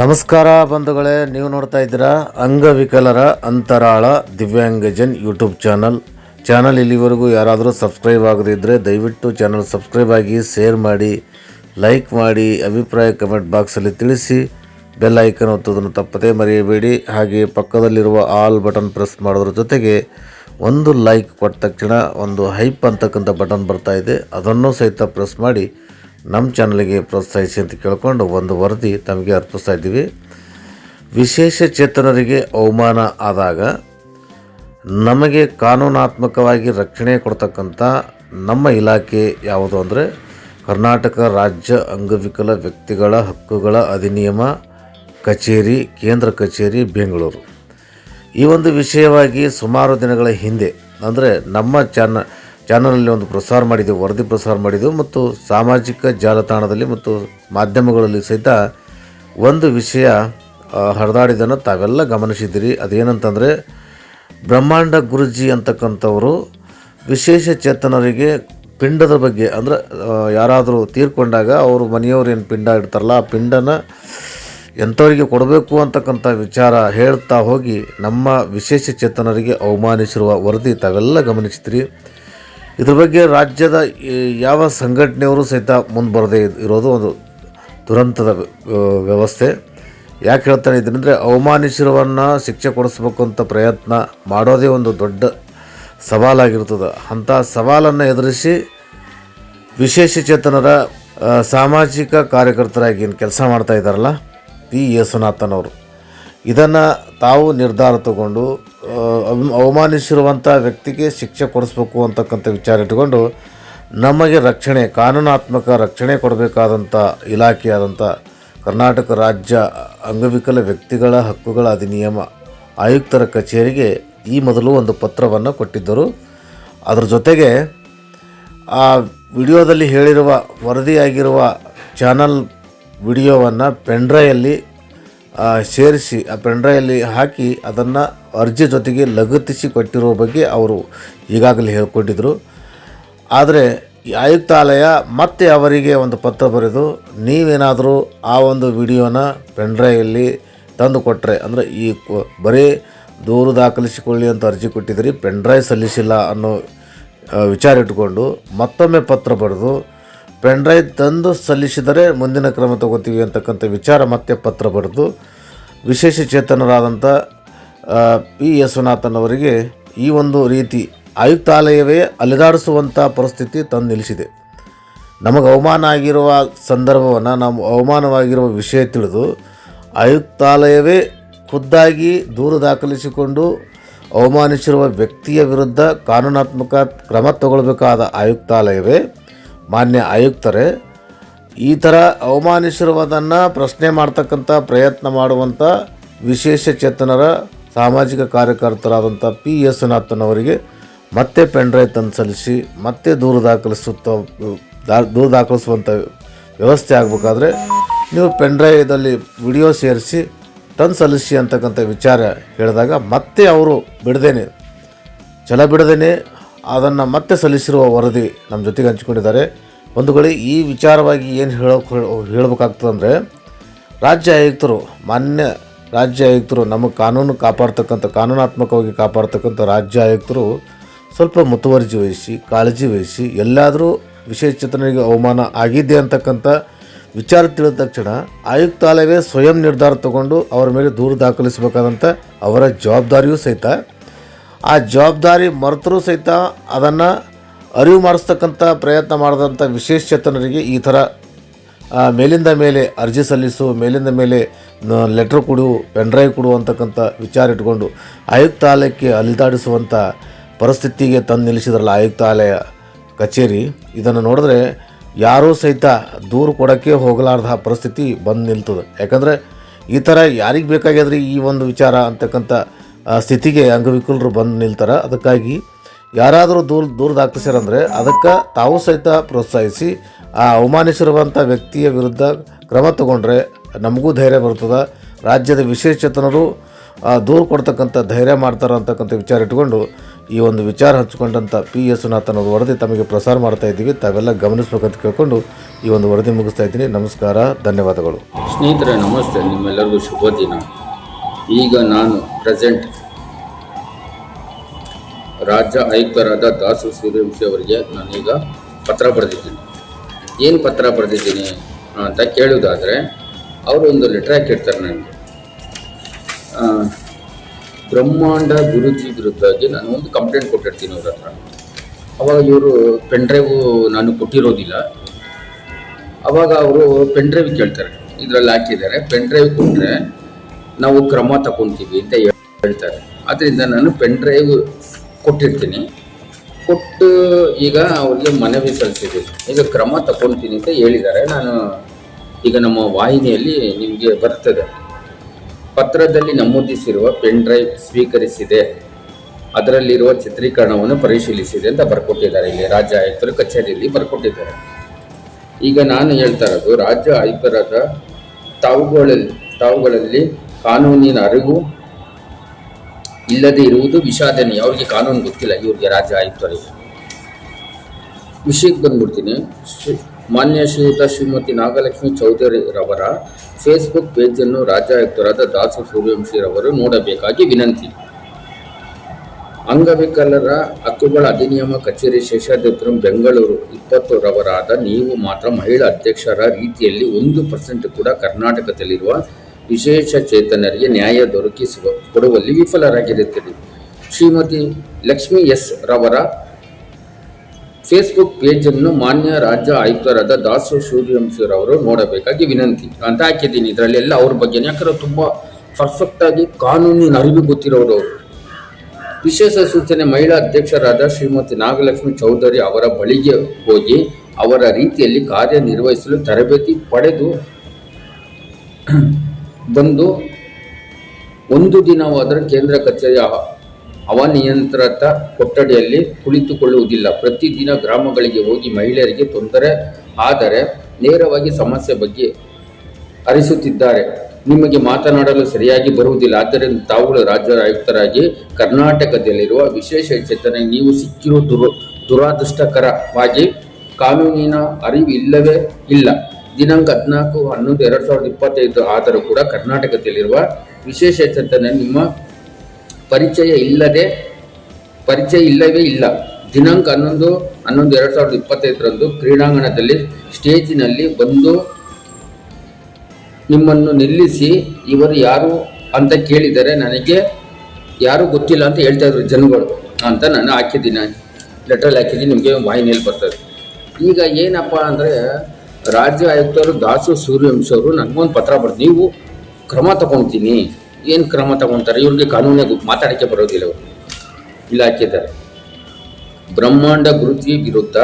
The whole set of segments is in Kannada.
ನಮಸ್ಕಾರ ಬಂಧುಗಳೇ, ನೀವು ನೋಡ್ತಾ ಇದ್ದೀರಾ ಅಂಗವಿಕಲರ ಅಂತರಾಳ ದಿವ್ಯಾಂಗಜನ್ ಯೂಟ್ಯೂಬ್ ಚಾನಲ್. ಚಾನಲ್ ಇಲ್ಲಿವರೆಗೂ ಯಾರಾದರೂ ಸಬ್ಸ್ಕ್ರೈಬ್ ಆಗದಿದ್ದರೆ ದಯವಿಟ್ಟು ಚಾನಲ್ ಸಬ್ಸ್ಕ್ರೈಬ್ ಆಗಿ, ಶೇರ್ ಮಾಡಿ, ಲೈಕ್ ಮಾಡಿ, ಅಭಿಪ್ರಾಯ ಕಮೆಂಟ್ ಬಾಕ್ಸಲ್ಲಿ ತಿಳಿಸಿ, ಬೆಲ್ ಐಕನ್ ಒತ್ತೋದನ್ನು ತಪ್ಪದೇ ಮರೆಯಬೇಡಿ. ಹಾಗೆ ಪಕ್ಕದಲ್ಲಿರುವ ಆಲ್ ಬಟನ್ ಪ್ರೆಸ್ ಮಾಡೋದ್ರ ಜೊತೆಗೆ ಒಂದು ಲೈಕ್ ಕೊಟ್ಟ ತಕ್ಷಣ ಒಂದು ಹೈಪ್ ಅಂತಕ್ಕಂಥ ಬಟನ್ ಬರ್ತಾ ಇದೆ. ಅದನ್ನು ಸಹಿತ ಪ್ರೆಸ್ ಮಾಡಿ ನಮ್ಮ ಚಾನಲ್ಗೆ ಪ್ರೋತ್ಸಾಹಿಸಿ ಅಂತ ಕೇಳಿಕೊಂಡು ಒಂದು ವರದಿ ತಮಗೆ ಅರ್ಪಿಸ್ತಾ ಇದ್ದೀವಿ. ವಿಶೇಷ ಚೇತನರಿಗೆ ಅವಮಾನ ಆದಾಗ ನಮಗೆ ಕಾನೂನಾತ್ಮಕವಾಗಿ ರಕ್ಷಣೆ ಕೊಡ್ತಕ್ಕಂಥ ನಮ್ಮ ಇಲಾಖೆ ಯಾವುದು ಅಂದರೆ ಕರ್ನಾಟಕ ರಾಜ್ಯ ಅಂಗವಿಕಲ ವ್ಯಕ್ತಿಗಳ ಹಕ್ಕುಗಳ ಅಧಿನಿಯಮ, ಕಚೇರಿ, ಕೇಂದ್ರ ಕಚೇರಿ, ಬೆಂಗಳೂರು. ಈ ಒಂದು ವಿಷಯವಾಗಿ ಸುಮಾರು ದಿನಗಳ ಹಿಂದೆ, ಅಂದರೆ ನಮ್ಮ ಚಾನ ಚಾನಲಲ್ಲಿ ಒಂದು ಪ್ರಸಾರ ಮಾಡಿದ್ದೆವು ವರದಿ ಪ್ರಸಾರ ಮಾಡಿದ್ದೆವು ಮತ್ತು ಸಾಮಾಜಿಕ ಜಾಲತಾಣದಲ್ಲಿ ಮತ್ತು ಮಾಧ್ಯಮಗಳಲ್ಲಿ ಸಹಿತ ಒಂದು ವಿಷಯ ಹರಿದಾಡಿದ್ದನ್ನು ತಾವೆಲ್ಲ ಗಮನಿಸಿದ್ದೀರಿ. ಅದೇನಂತಂದರೆ, ಬ್ರಹ್ಮಾಂಡ ಗುರುಜಿ ಅಂತಕ್ಕಂಥವರು ವಿಶೇಷ ಚೇತನರಿಗೆ ಪಿಂಡದ ಬಗ್ಗೆ, ಅಂದರೆ ಯಾರಾದರೂ ತೀರ್ಕೊಂಡಾಗ ಅವರು ಮನೆಯವರು ಏನು ಪಿಂಡ ಇಡ್ತಾರಲ್ಲ, ಆ ಪಿಂಡನ ಎಂಥವರಿಗೆ ಕೊಡಬೇಕು ಅಂತಕ್ಕಂಥ ವಿಚಾರ ಹೇಳ್ತಾ ಹೋಗಿ ನಮ್ಮ ವಿಶೇಷ ಚೇತನರಿಗೆ ಅವಮಾನಿಸಿರುವ ವರದಿ ತಾವೆಲ್ಲ ಗಮನಿಸ್ತೀರಿ ಇದ್ರ ಬಗ್ಗೆ ರಾಜ್ಯದ ಯಾವ ಸಂಘಟನೆಯವರು ಸಹಿತ ಮುಂದೆ ಬರದೇ ಇರೋದು ಒಂದು ದುರಂತದ ವ್ಯವಸ್ಥೆ. ಯಾಕೆ ಹೇಳ್ತಾನೆ ಇದ್ದೀನಂದರೆ ಅವಮಾನಿಸಿರುವನ್ನ ಶಿಕ್ಷೆ ಕೊಡಿಸ್ಬೇಕು ಅಂತ ಪ್ರಯತ್ನ ಮಾಡೋದೇ ಒಂದು ದೊಡ್ಡ ಸವಾಲಾಗಿರ್ತದೆ. ಅಂಥ ಸವಾಲನ್ನು ಎದುರಿಸಿ ವಿಶೇಷ ಚೇತನರ ಸಾಮಾಜಿಕ ಕಾರ್ಯಕರ್ತರಾಗಿ ಏನು ಕೆಲಸ ಮಾಡ್ತಾ ಇದ್ದಾರಲ್ಲ ಪಿ ಯೇಸುನಾಥನ್ ಅವರು ಇದನ್ನು ತಾವು ನಿರ್ಧಾರ ತಗೊಂಡು ಅವಮಾನಿಸಿರುವಂಥ ವ್ಯಕ್ತಿಗೆ ಶಿಕ್ಷೆ ಕೊಡಿಸ್ಬೇಕು ಅಂತಕ್ಕಂಥ ವಿಚಾರ ಇಟ್ಕೊಂಡು ನಮಗೆ ರಕ್ಷಣೆ, ಕಾನೂನಾತ್ಮಕ ರಕ್ಷಣೆ ಕೊಡಬೇಕಾದಂಥ ಇಲಾಖೆಯಾದಂಥ ಕರ್ನಾಟಕ ರಾಜ್ಯ ಅಂಗವಿಕಲ ವ್ಯಕ್ತಿಗಳ ಹಕ್ಕುಗಳ ಅಧಿನಿಯಮ ಆಯುಕ್ತರ ಕಚೇರಿಗೆ ಈ ಮೊದಲು ಒಂದು ಪತ್ರವನ್ನು ಕೊಟ್ಟಿದ್ದರು. ಅದರ ಜೊತೆಗೆ ಆ ವಿಡಿಯೋದಲ್ಲಿ ಹೇಳಿರುವ ವರದಿಯಾಗಿರುವ ಚಾನಲ್ ವಿಡಿಯೋವನ್ನು ಪೆನ್ಡ್ರೈಯಲ್ಲಿ ಸೇರಿಸಿ, ಆ ಪೆಂಡ್ರೈಲಿ ಹಾಕಿ ಅದನ್ನು ಅರ್ಜಿ ಜೊತೆಗೆ ಲಗತ್ತಿಸಿ ಕೊಟ್ಟಿರೋ ಬಗ್ಗೆ ಅವರು ಈಗಾಗಲೇ ಹೇಳಿಕೊಂಡಿದ್ದರು ಆದರೆ ಆಯುಕ್ತಾಲಯ ಮತ್ತೆ ಅವರಿಗೆ ಒಂದು ಪತ್ರ ಬರೆದು, ನೀವೇನಾದರೂ ಆ ಒಂದು ವಿಡಿಯೋನ ಪೆಂಡ್ರೈವಲ್ಲಿ ತಂದು ಕೊಟ್ಟರೆ ಅಂದರೆ ಈ ಬರೀ ದೂರು ದಾಖಲಿಸಿಕೊಳ್ಳಿ ಅಂತ ಅರ್ಜಿ ಕೊಟ್ಟಿದ್ದೀರಿ ಪೆಂಡ್ರೈವ್ ಸಲ್ಲಿಸಿಲ್ಲ ಅನ್ನೋ ವಿಚಾರ ಇಟ್ಕೊಂಡು ಮತ್ತೊಮ್ಮೆ ಪತ್ರ ಬರೆದು ಪೆನ್ಡ್ರೈವ್ ತಂದು ಸಲ್ಲಿಸಿದರೆ ಮುಂದಿನ ಕ್ರಮ ತಗೋತೀವಿ ಅಂತಕ್ಕಂಥ ವಿಚಾರ ಮತ್ತೆ ಪತ್ರ ಬರೆದು ವಿಶೇಷ ಚೇತನರಾದಂಥ ಪಿ ಯಶ್ವನಾಥನ್ ಅವರಿಗೆ ಈ ಒಂದು ರೀತಿ ಆಯುಕ್ತಾಲಯವೇ ಅಲೆದಾಡಿಸುವಂಥ ಪರಿಸ್ಥಿತಿ ತಂದು ನಿಲ್ಲಿಸಿದೆ. ನಮಗೆ ಅವಮಾನ ಆಗಿರುವ ಸಂದರ್ಭವನ್ನು ನಾವು ಅವಮಾನವಾಗಿರುವ ವಿಷಯ ತಿಳಿದು ಆಯುಕ್ತಾಲಯವೇ ಖುದ್ದಾಗಿ ದೂರು ದಾಖಲಿಸಿಕೊಂಡು ಅವಮಾನಿಸಿರುವ ವ್ಯಕ್ತಿಯ ವಿರುದ್ಧ ಕಾನೂನಾತ್ಮಕ ಕ್ರಮ ತಗೊಳ್ಬೇಕಾದ ಆಯುಕ್ತಾಲಯವೇ ಮಾನ್ಯ ಆಯುಕ್ತರೇ, ಈ ಥರ ಅವಮಾನಿಸಿರುವುದನ್ನು ಪ್ರಶ್ನೆ ಮಾಡ್ತಕ್ಕಂಥ ಪ್ರಯತ್ನ ಮಾಡುವಂಥ ವಿಶೇಷ ಚೇತನರ ಸಾಮಾಜಿಕ ಕಾರ್ಯಕರ್ತರಾದಂಥ ಪಿ ಎಸ್ ಅವರಿಗೆ ಮತ್ತೆ ಪೆಂಡ್ರೈ ತಂದು ಸಲ್ಲಿಸಿ, ಮತ್ತೆ ದೂರು ದಾಖಲಿಸುತ್ತ ದೂರು ದಾಖಲಿಸುವಂಥ ವ್ಯವಸ್ಥೆ ಆಗಬೇಕಾದ್ರೆ ನೀವು ಪೆಂಡ್ರೈದಲ್ಲಿ ವಿಡಿಯೋ ಸೇರಿಸಿ, ತಂದು ಸಲ್ಲಿಸಿ ಅಂತಕ್ಕಂಥ ವಿಚಾರ ಹೇಳಿದಾಗ ಮತ್ತೆ ಅವರು ಬಿಡದೇನೆ. ಛಲ ಬಿಡದೇನೆ ಅದನ್ನು ಮತ್ತೆ ಸಲ್ಲಿಸಿರುವ ವರದಿ ನಮ್ಮ ಜೊತೆಗೆ ಹಂಚಿಕೊಂಡಿದ್ದಾರೆ. ಒಂದು ಕಡೆ ಈ ವಿಚಾರವಾಗಿ ಏನು ಹೇಳೋಕೆ ಹೇಳಬೇಕಾಗ್ತದಂದರೆ ರಾಜ್ಯ ಆಯುಕ್ತರು, ಮಾನ್ಯ ರಾಜ್ಯ ಆಯುಕ್ತರು, ನಮ್ಮ ಕಾನೂನು ಕಾಪಾಡ್ತಕ್ಕಂಥ, ಕಾನೂನಾತ್ಮಕವಾಗಿ ಕಾಪಾಡ್ತಕ್ಕಂಥ ರಾಜ್ಯ ಆಯುಕ್ತರು ಸ್ವಲ್ಪ ಮುತುವರ್ಜಿ ವಹಿಸಿ, ಕಾಳಜಿ ವಹಿಸಿ, ಎಲ್ಲಾದರೂ ವಿಶೇಷ ಚೇತನಿಗೆ ಅವಮಾನ ಆಗಿದೆ ಅಂತಕ್ಕಂಥ ವಿಚಾರ ತಿಳಿದ ತಕ್ಷಣ ಆಯುಕ್ತಾಲಯವೇ ಸ್ವಯಂ ನಿರ್ಧಾರ ತಗೊಂಡು ಅವರ ಮೇಲೆ ದೂರು ದಾಖಲಿಸಬೇಕಾದಂಥ ಅವರ ಜವಾಬ್ದಾರಿಯೂ ಸಹಿತ ಆ ಜವಾಬ್ದಾರಿ ಮರೆತರೂ ಸಹಿತ ಅದನ್ನು ಅರಿವು ಮಾಡಿಸ್ತಕ್ಕಂಥ ಪ್ರಯತ್ನ ಮಾಡಿದಂಥ ವಿಶೇಷ ಚೇತನರಿಗೆ ಈ ಥರ ಮೇಲಿಂದ ಮೇಲೆ ಅರ್ಜಿ ಸಲ್ಲಿಸು, ಮೇಲಿಂದ ಮೇಲೆ ಲೆಟ್ರ್ ಕೊಡು ಪೆನ್ಡ್ರೈವ್ ಕೊಡು ಅಂತಕ್ಕಂಥ ವಿಚಾರ ಇಟ್ಕೊಂಡು ಆಯುಕ್ತಾಲಯಕ್ಕೆ ಅಲಿದಾಡಿಸುವಂಥ ಪರಿಸ್ಥಿತಿಗೆ ತಂದು ನಿಲ್ಲಿಸಿದ್ರಲ್ಲ ಆಯುಕ್ತಾಲಯ ಕಚೇರಿ. ಇದನ್ನು ನೋಡಿದ್ರೆ ಯಾರೂ ಸಹಿತ ದೂರು ಕೊಡೋಕ್ಕೆ ಹೋಗಲಾರ್ದ ಪರಿಸ್ಥಿತಿ ಬಂದು ನಿಲ್ತದೆ. ಯಾಕಂದರೆ ಈ ಥರ ಯಾರಿಗೆ ಬೇಕಾಗ್ಯದ್ರಿ ಈ ಒಂದು ವಿಚಾರ ಅಂತಕ್ಕಂಥ ಸ್ಥಿತಿಗೆ ಅಂಗವಿಕಲರು ಬಂದು ನಿಲ್ತಾರೆ. ಅದಕ್ಕಾಗಿ ಯಾರಾದರೂ ದೂರ ದೂರ ದಾಖಲಿಸ್ಯಾರಂದರೆ ಅದಕ್ಕೆ ತಾವು ಸಹಿತ ಪ್ರೋತ್ಸಾಹಿಸಿ, ಆ ಅವಮಾನಿಸಿರುವಂಥ ವ್ಯಕ್ತಿಯ ವಿರುದ್ಧ ಕ್ರಮ ತಗೊಂಡ್ರೆ ನಮಗೂ ಧೈರ್ಯ ಬರ್ತದೆ ರಾಜ್ಯದ ವಿಶೇಷತನರು ದೂರು ಕೊಡ್ತಕ್ಕಂಥ ಧೈರ್ಯ ಮಾಡ್ತಾರೆ ಅಂತಕ್ಕಂಥ ವಿಚಾರ ಇಟ್ಕೊಂಡು ಈ ಒಂದು ವಿಚಾರ ಹಂಚಿಕೊಂಡಂಥ ಪಿ ಎಸ್ ಅವ್ರ ವರದಿ ತಮಗೆ ಪ್ರಸಾರ ಮಾಡ್ತಾ ಇದ್ದೀವಿ. ತಾವೆಲ್ಲ ಗಮನಿಸ್ಬೇಕಂತ ಕೇಳಿಕೊಂಡು ಈ ಒಂದು ವರದಿ ಮುಗಿಸ್ತಾ ಇದ್ದೀನಿ. ನಮಸ್ಕಾರ, ಧನ್ಯವಾದಗಳು. ಸ್ನೇಹಿತರೆ, ನಮಸ್ತೆ. ನಿಮ್ಮೆಲ್ಲರಿಗೂ ಶುಭ ದಿನ. ಈಗ ನಾನು ಪ್ರೆಸೆಂಟ್ ರಾಜ್ಯ ಆಯುಕ್ತರಾದ ದಾಸು ಸೂರ್ಯವಂಶಿ ಅವರಿಗೆ ನಾನೀಗ ಪತ್ರ ಬರೆದಿದ್ದೀನಿ. ಏನು ಪತ್ರ ಬರೆದಿದ್ದೀನಿ ಅಂತ ಕೇಳೋದಾದರೆ ಅವರು ಒಂದು ಲೆಟ್ರ್ ಹಾಕಿರ್ತಾರೆ ನನಗೆ ಬ್ರಹ್ಮಾಂಡ ಗುರುಜಿ ವಿರುದ್ಧವಾಗಿ ನಾನು ಒಂದು ಕಂಪ್ಲೇಂಟ್ ಕೊಟ್ಟಿರ್ತೀನಿ ಅವ್ರ ಹತ್ರ. ಅವಾಗ ಇವರು ಪೆನ್ಡ್ರೈವು ನಾನು ಕೊಟ್ಟಿರೋದಿಲ್ಲ. ಅವಾಗ ಅವರು ಪೆನ್ ಡ್ರೈವ್ ಕೇಳ್ತಾರೆ. ಇದರಲ್ಲಿ ಹಾಕಿದ್ದಾರೆ. ಪೆನ್ ಡ್ರೈವ್ ಕೊಟ್ಟರೆ ನಾವು ಕ್ರಮ ತಗೊತೀವಿ ಅಂತ ಹೇಳ್ತಾರೆ. ಆದ್ದರಿಂದ ನಾನು ಪೆನ್ ಡ್ರೈವ್ ಕೊಟ್ಟಿರ್ತೀನಿ. ಕೊಟ್ಟು ಈಗ ಅವ್ರಿಗೆ ಮನವಿ ಸಲ್ಲಿಸಿದ್ದೀನಿ ಈಗ ಕ್ರಮ ತಗೊಳ್ತೀನಿ ಅಂತ ಹೇಳಿದ್ದಾರೆ. ನಾನು ಈಗ ನಮ್ಮ ವಾಹಿನಿಯಲ್ಲಿ ನಿಮಗೆ ಬರ್ತದೆ. ಪತ್ರದಲ್ಲಿ ನಮೂದಿಸಿರುವ ಪೆನ್ ಡ್ರೈವ್ ಸ್ವೀಕರಿಸಿದೆ. ಅದರಲ್ಲಿರುವ ಚಿತ್ರೀಕರಣವನ್ನು ಪರಿಶೀಲಿಸಿದೆ ಅಂತ ಬರ್ಕೊಟ್ಟಿದ್ದಾರೆ. ಇಲ್ಲಿ ರಾಜ್ಯ ಆಯುಕ್ತರು ಕಚೇರಿಯಲ್ಲಿ ಬರ್ಕೊಟ್ಟಿದ್ದಾರೆ. ಈಗ ನಾನು ಹೇಳ್ತಾ ಇರೋದು, ರಾಜ್ಯ ಆಯುಕ್ತರಾದ ತಾವುಗಳಲ್ಲಿ ತಾವುಗಳಲ್ಲಿ ಕಾನೂನಿನ ಅರಿವು ಇಲ್ಲದೆ ಇರುವುದು ವಿಷಾದನೀಯ ಅವ್ರಿಗೆ ಕಾನೂನು ಗೊತ್ತಿಲ್ಲ, ಇವ್ರಿಗೆ ರಾಜ್ಯ ಆಯುಕ್ತರಿಗೆ ವಿಷಯಕ್ಕೆ ಬಂದ್ಬಿಡ್ತೀನಿ. ಮಾನ್ಯ ಶ್ರೀಯುತ ಶ್ರೀಮತಿ ನಾಗಲಕ್ಷ್ಮಿ ಚೌಧರಿ ರವರ ಫೇಸ್ಬುಕ್ ಪೇಜನ್ನು ರಾಜ್ಯ ಆಯುಕ್ತರಾದ ದಾಸ ಸೂರ್ಯವಂಶಿರವರು ನೋಡಬೇಕಾಗಿ ವಿನಂತಿ. ಅಂಗವಿಕಲರ ಹಕ್ಕುಗಳ ಅಧಿನಿಯಮ ಕಚೇರಿ ಶೇಷಾದ್ರಿಪುರಂ, ಬೆಂಗಳೂರು. ಇಪ್ಪತ್ತು ರವರಾದ ನೀವು ಮಾತ್ರ ಮಹಿಳಾ ಅಧ್ಯಕ್ಷರ ರೀತಿಯಲ್ಲಿ ಒಂದು ಪರ್ಸೆಂಟ್ ಕೂಡ ಕರ್ನಾಟಕದಲ್ಲಿರುವ ವಿಶೇಷ ಚೇತನರಿಗೆ ನ್ಯಾಯ ದೊರಕಿಸುವ, ಕೊಡುವಲ್ಲಿ ವಿಫಲರಾಗಿರುತ್ತೀರಿ. ಶ್ರೀಮತಿ ಲಕ್ಷ್ಮಿ ಎಸ್ ರವರ ಫೇಸ್ಬುಕ್ ಪೇಜನ್ನು ಮಾನ್ಯ ರಾಜ್ಯ ಆಯುಕ್ತರಾದ ದಾಸು ಸೂರ್ಯವಂಶಿರವರು ನೋಡಬೇಕಾಗಿ ವಿನಂತಿ. ಅಂತ ಹಾಕಿದ್ದೀನಿ. ಇದರಲ್ಲೆಲ್ಲ ಅವ್ರ ಬಗ್ಗೆ ಯಾಕಂದ್ರೆ ತುಂಬ ಪರ್ಫೆಕ್ಟಾಗಿ ಕಾನೂನಿನ ಅರಿವು ಗೊತ್ತಿರೋರು ಅವರು. ವಿಶೇಷ ಸೂಚನೆ ಮಹಿಳಾ ಅಧ್ಯಕ್ಷರಾದ ಶ್ರೀಮತಿ ನಾಗಲಕ್ಷ್ಮಿ ಚೌಧರಿ ಅವರ ಬಳಿಗೆ ಹೋಗಿ ಅವರ ರೀತಿಯಲ್ಲಿ ಕಾರ್ಯನಿರ್ವಹಿಸಲು ತರಬೇತಿ ಪಡೆದು ಬಂದು ಒಂದು ದಿನವಾದರೂ ಕೇಂದ್ರ ಕಚೇರಿಯ ಅವ- ಅವನಿಯಂತ್ರಿತ ಕೊಠಡಿಯಲ್ಲಿ ಕುಳಿತುಕೊಳ್ಳುವುದಿಲ್ಲ. ಪ್ರತಿದಿನ ಗ್ರಾಮಗಳಿಗೆ ಹೋಗಿ ಮಹಿಳೆಯರಿಗೆ ತೊಂದರೆ ಆದರೆ ನೇರವಾಗಿ ಸಮಸ್ಯೆ ಬಗ್ಗೆ ಅರಿಸುತ್ತಿದ್ದಾರೆ. ನಿಮಗೆ ಮಾತನಾಡಲು ಸರಿಯಾಗಿ ಬರುವುದಿಲ್ಲ. ಆದ್ದರಿಂದ ತಾವುಗಳ ರಾಜ್ಯ ಆಯುಕ್ತರಾಗಿ ಕರ್ನಾಟಕದಲ್ಲಿರುವ ವಿಶೇಷ ಚೇತನ ನೀವು ಸಿಕ್ಕಿರೋ ದುರು ದುರಾದೃಷ್ಟಕರವಾಗಿ ಕಾನೂನಿನ ಅರಿವು ಇಲ್ಲವೇ ಇಲ್ಲ. ದಿನಾಂಕ ಹದಿನಾಲ್ಕು ಹನ್ನೊಂದು, ಎರಡು ಸಾವಿರದ ಇಪ್ಪತ್ತೈದು ಆದರೂ ಕೂಡ ಕರ್ನಾಟಕದಲ್ಲಿರುವ ವಿಶೇಷ ಚೇತನ ನಿಮ್ಮ ಪರಿಚಯ ಇಲ್ಲದೆ, ಪರಿಚಯ ಇಲ್ಲವೇ ಇಲ್ಲ. ದಿನಾಂಕ ಹನ್ನೊಂದು ಹನ್ನೊಂದು, ಎರಡು ಸಾವಿರದ ಇಪ್ಪತ್ತೈದರಂದು ಕ್ರೀಡಾಂಗಣದಲ್ಲಿ ಸ್ಟೇಜಿನಲ್ಲಿ ಬಂದು ನಿಮ್ಮನ್ನು ನಿಲ್ಲಿಸಿ ಇವರು ಯಾರು ಅಂತ ಕೇಳಿದರೆ ನನಗೆ ಯಾರು ಗೊತ್ತಿಲ್ಲ ಅಂತ ಹೇಳ್ತಾ ಇದ್ರು ಜನಗಳು ಅಂತ ನಾನು ಹಾಕಿದ್ದೀನಿ ಲೆಟ್ರಲ್ಲಿ ಹಾಕಿದ್ದೀನಿ, ನಿಮಗೆ ವಾಹಿನಿಯಲ್ಲಿ ಬರ್ತದೆ. ಈಗ ಏನಪ್ಪ ಅಂದರೆ ರಾಜ್ಯ ಆಯುಕ್ತರು ದಾಸು ಸೂರ್ಯವಂಶ ಅವರು ನನಗೊಂದು ಪತ್ರ ಬರ್ದು ನೀವು ಕ್ರಮ ತಗೊತೀನಿ. ಏನು ಕ್ರಮ ತಗೊತಾರೆ? ಇವ್ರಿಗೆ ಕಾನೂನೇ ಮಾತಾಡೋಕ್ಕೆ ಬರೋದಿಲ್ಲ ಅವರು ಇಲ್ಲ ಹಾಕಿದ್ದಾರೆ ಬ್ರಹ್ಮಾಂಡ ಗುರುತಿ ವಿರುದ್ಧ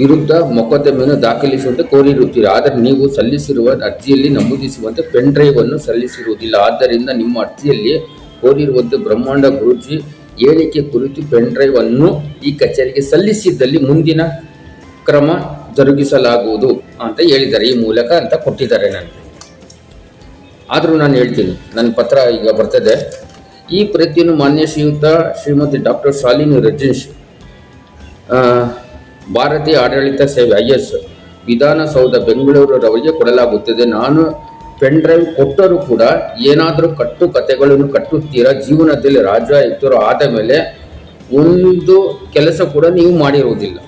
ವಿರುದ್ಧ ಮೊಕದ್ದಮೆಯನ್ನು ದಾಖಲಿಸುವಂತೆ ಕೋರಿರುತ್ತೀರಿ? ಆದರೆ ನೀವು ಸಲ್ಲಿಸಿರುವ ಅರ್ಜಿಯಲ್ಲಿ ನಮೂದಿಸುವಂತೆ ಪೆನ್ ಡ್ರೈವ್ ಅನ್ನು ಸಲ್ಲಿಸಿರುವುದಿಲ್ಲ. ಆದ್ದರಿಂದ ನಿಮ್ಮ ಅರ್ಜಿಯಲ್ಲಿ ಕೋರಿರುವಂತೆ ಬ್ರಹ್ಮಾಂಡ ಗುರುಜಿ ಹೇಳಿಕೆ ಕುರಿತು ಪೆನ್ ಡ್ರೈವ್ ಅನ್ನು ಈ ಕಚೇರಿಗೆ ಸಲ್ಲಿಸಿದ್ದಲ್ಲಿ ಮುಂದಿನ ಕ್ರಮ ಜರುಗಿಸಲಾಗುವುದು ಅಂತ ಹೇಳಿದ್ದಾರೆ. ಈ ಮೂಲಕ ಅಂತ ಕೊಟ್ಟಿದ್ದಾರೆ ನನಗೆ. ಆದರೂ ನಾನು ಹೇಳ್ತೀನಿ ನನ್ನ ಪತ್ರ ಈಗ ಬರ್ತದೆ. ಈ ಪ್ರತಿಯನ್ನು ಮಾನ್ಯ ಶ್ರೀಯುತ ಶ್ರೀಮತಿ ಡಾಕ್ಟರ್ ಶಾಲಿನಿ ರಜನೀಶ್ ಭಾರತೀಯ ಆಡಳಿತ ಸೇವೆ, ಐ ಎಸ್ ವಿಧಾನಸೌಧ ಬೆಂಗಳೂರವರಿಗೆ ಕೊಡಲಾಗುತ್ತದೆ. ನಾನು ಪೆನ್ ಡ್ರೈವ್ ಕೊಟ್ಟರೂ ಕೂಡ ಏನಾದರೂ ಕಟ್ಟು ಕಥೆಗಳನ್ನು ಕಟ್ಟುತ್ತೀರಾ? ಜೀವನದಲ್ಲಿ ರಾಜ ಆದ ಮೇಲೆ ಒಂದು ಕೆಲಸ ಕೂಡ ನೀವು ಮಾಡಿರುವುದಿಲ್ಲ.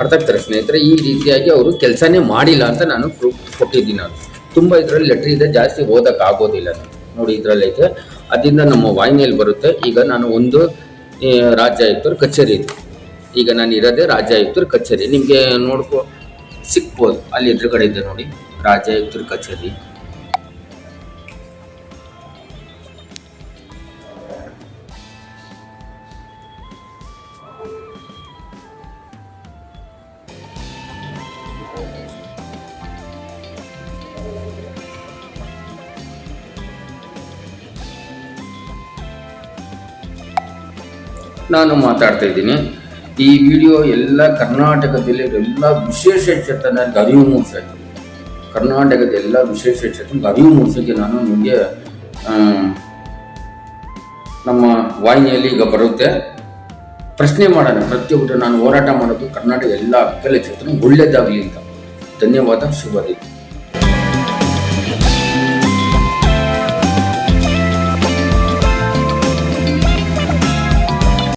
ಅರ್ಥ ಆಗ್ತಾರೆ ಸ್ನೇಹಿತರೆ, ಈ ರೀತಿಯಾಗಿ ಅವರು ಕೆಲಸನೇ ಮಾಡಿಲ್ಲ ಅಂತ ನಾನು ಪ್ರೂಫ್ ಕೊಟ್ಟಿದ್ದೀನಿ ನಾನು. ತುಂಬ ಇದರಲ್ಲಿ ಲೆಟ್ರ್ ಇದೆ, ಜಾಸ್ತಿ ಓದಕ್ಕೆ ಆಗೋದಿಲ್ಲ ನಾನು. ನೋಡಿ ಇದರಲ್ಲೈತೆ ಅದರಿಂದ ನಮ್ಮ ವಾಹಿನಿಯಲ್ಲಿ ಬರುತ್ತೆ. ಈಗ ನಾನು ಒಂದು ರಾಜ್ಯ ಕಚೇರಿ ಇದೆ. ಈಗ ನಾನು ಇರೋದೇ ರಾಜ್ಯ ಆಯುಕ್ತರ ಕಚೇರಿ. ನಿಮಗೆ ನೋಡ್ಕೊ, ಸಿಕ್ಬೋದು. ಅಲ್ಲಿ ಎದುರುಗಡೆ ಇದೆ ನೋಡಿ ರಾಜ್ಯ ಆಯುಕ್ತರ ಕಚೇರಿ. ನಾನು ಮಾತಾಡ್ತಾ ಇದ್ದೀನಿ. ಈ ವಿಡಿಯೋ ಎಲ್ಲ ಕರ್ನಾಟಕದಲ್ಲಿ ಎಲ್ಲ ವಿಶೇಷ ಚೇತನರಿಗೆ ಅರಿವು ಮೂಡಿಸಕ್ಕೆ ಕರ್ನಾಟಕದ ಎಲ್ಲ ವಿಶೇಷ ಚೇತನಕ್ಕೆ ಅರಿವು ಮೂಡಿಸೋಕ್ಕೆ ನಾನು ನಿಮಗೆ ನಮ್ಮ ವಾಹಿನಿಯಲ್ಲಿ ಈಗ ಬರುತ್ತೆ. ಪ್ರಶ್ನೆ ಮಾಡೋಣ. ಪ್ರತಿಯೊಬ್ಬರು ನಾನು ಹೋರಾಟ ಮಾಡೋದು ಕರ್ನಾಟಕ ಎಲ್ಲ ವಿಕಲಚೇತನ ಒಳ್ಳೇದಾಗಲಿ ಅಂತ. ಧನ್ಯವಾದ. ಶುಭ